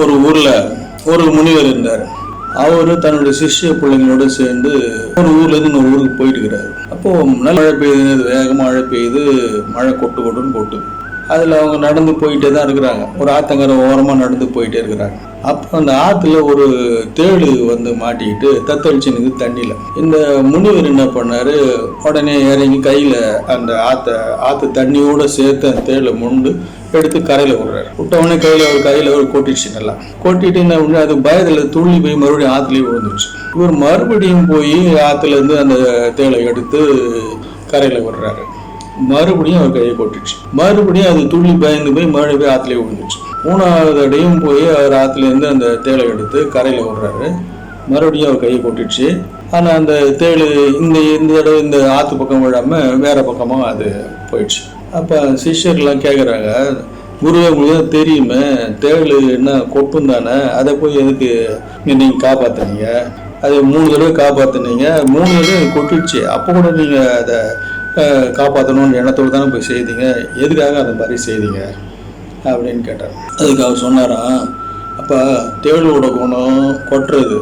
ஒரு ஊர்ல ஒரு முனிவர் இருந்தார். அவர் தன்னுடைய சிஷ்ய பிள்ளைங்களோட சேர்ந்து ஒரு ஊர்ல இருந்து இன்னொரு ஊருக்கு போயிட்டு இருக்கிறாரு. அப்போ நல்ல மழை பெய்யுது வேகமாக மழை பெய்யுது மழை கொட்டு கொட்டுன்னு கொட்டுது அதில் அவங்க நடந்து போயிட்டே தான் இருக்கிறாங்க. ஒரு ஆத்தங்கரை ஓரமாக நடந்து போயிட்டே இருக்கிறாங்க. அப்போ அந்த ஆற்றுல ஒரு தேடு வந்து மாட்டிக்கிட்டு தத்தளிச்சு தண்ணியில். இந்த முனிவர் என்ன பண்ணார்? உடனே இறங்கி கையில் அந்த ஆற்ற ஆற்று தண்ணியோட சேர்த்து அந்த தேடை முண்டு எடுத்து கரையில் விடுறாரு. விட்ட கையில் ஒரு கையில் ஒரு கொட்டிடுச்சு நல்லா. கொட்டிட்டு என்ன பண்ணி அது பயத்தில் துள்ளி போய் மறுபடியும் ஆற்றுலேயே விழுந்துருச்சு. இவர் மறுபடியும் போய் ஆற்றுலேருந்து அந்த தேளை எடுத்து கரையில் விடுறாரு. மறுபடியும் அவர் கையை கொட்டுச்சு. மறுபடியும் அது துள்ளி பயந்து போய் மறுபடியும் போய் ஆற்றுலேயே விழுந்துச்சு. மூணாவது அடையும் போய் அவர் ஆற்றுலேருந்து அந்த தேளை எடுத்து கரையில் விடுறாரு மறுபடியும் அவர் கையை கொட்டிடுச்சு ஆனால் அந்த தேள் இந்த இந்த தடவை இந்த ஆற்று பக்கம் விழாமல் வேற பக்கமாக அது போயிடுச்சு. அப்போ சிஷ்யர்லாம் கேட்குறாங்க குருவே உங்களுக்கு தான் தெரியுமே தேள் என்ன கொட்டும் தானே? அதை போய் எதுக்கு நீங்கள் காப்பாற்றுனீங்க அது மூணு தடவை காப்பாற்றுனீங்க மூணு தடவை கொட்டிடுச்சு அப்போ கூட நீங்கள் அதை காப்பாற்றணும்னு எண்ணத்தோடு தானே போய் செய்தீங்க? எதுக்காக அந்த மாதிரி செய்தீங்க? அப்படின்னு கேட்டார். அதுக்கு அவர் சொன்னாராம் அப்போ தேளோட குணம் கொட்டுறது.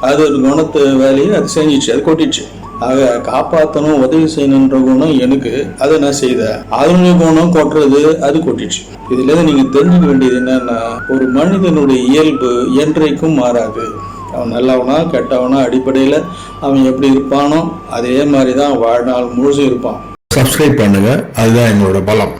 அது ஒரு குணத்து வேலையை அது செஞ்சிச்சு அது கொட்டிடுச்சு ஆக காப்பாற்றணும் உதவி செய்யணுன்ற குணம் எனக்கு. அதை நான் செய்தேன். அதனுடைய குணம் கொட்டுறது அது கொட்டிடுச்சு இதுலேருந்து நீங்கள் தெரிஞ்சுக்க வேண்டியது என்னன்னா ஒரு மனிதனுடைய இயல்பு என்றைக்கும் மாறாது. அவன் நல்லவனா கெட்டவனா அடிப்படையில் அவன் எப்படி இருப்பானோ அதே மாதிரி தான் வாழ்நாள் முழுசும் இருப்பான். சப்ஸ்கிரைப் பண்ணுங்க அதுதான் எங்களோட பலம்.